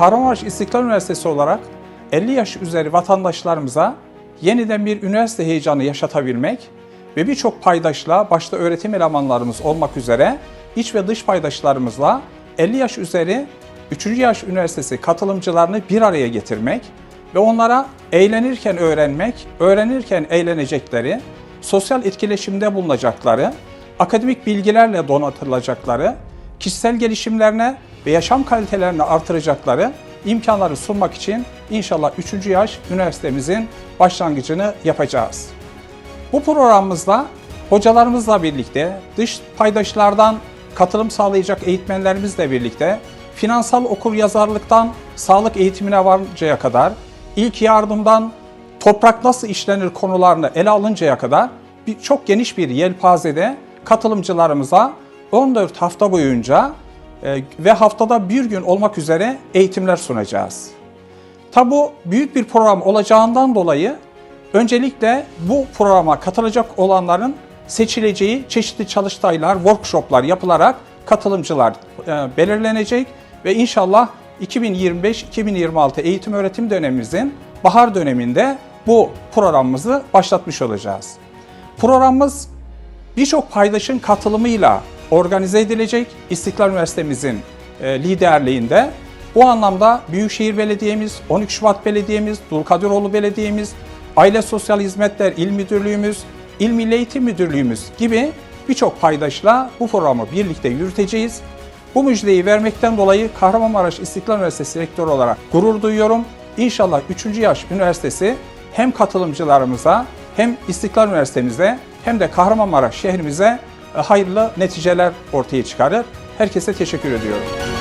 Kahramanmaraş İstiklal Üniversitesi olarak 50 yaş üzeri vatandaşlarımıza yeniden bir üniversite heyecanı yaşatabilmek ve birçok paydaşla başta öğretim elemanlarımız olmak üzere iç ve dış paydaşlarımızla 50 yaş üzeri 3. yaş üniversitesi katılımcılarını bir araya getirmek ve onlara eğlenirken öğrenmek, öğrenirken eğlenecekleri, sosyal etkileşimde bulunacakları, akademik bilgilerle donatılacakları, kişisel gelişimlerine ve yaşam kalitelerini artıracakları imkanları sunmak için inşallah 3. yaş üniversitemizin başlangıcını yapacağız. Bu programımızda hocalarımızla birlikte, dış paydaşlardan katılım sağlayacak eğitmenlerimizle birlikte finansal okur yazarlıktan sağlık eğitimine varıncaya kadar, ilk yardımdan toprak nasıl işlenir konularını ele alıncaya kadar bir, çok geniş bir yelpazede katılımcılarımıza 14 hafta boyunca ve haftada bir gün olmak üzere eğitimler sunacağız. Tabi bu büyük bir program olacağından dolayı öncelikle bu programa katılacak olanların seçileceği çeşitli çalıştaylar, workshoplar yapılarak katılımcılar e, belirlenecek ve inşallah 2025-2026 eğitim öğretim dönemimizin bahar döneminde bu programımızı başlatmış olacağız. Programımız birçok paydaşın katılımıyla organize edilecek İstiklal Üniversitemizin e, liderliğinde. Bu anlamda Büyükşehir Belediye'miz, 12 Şubat Belediye'miz, Dulkadiroğlu Belediye'miz, Aile Sosyal Hizmetler İl Müdürlüğümüz, İl Milli Eğitim Müdürlüğümüz gibi birçok paydaşla bu programı birlikte yürüteceğiz. Bu müjdeyi vermekten dolayı Kahramanmaraş İstiklal Üniversitesi Rektörü olarak gurur duyuyorum. İnşallah 3. yaş üniversitesi hem katılımcılarımıza hem İstiklal Üniversitemize hem de Kahramanmaraş şehrimize hayırlı neticeler ortaya çıkarır. Herkese teşekkür ediyorum.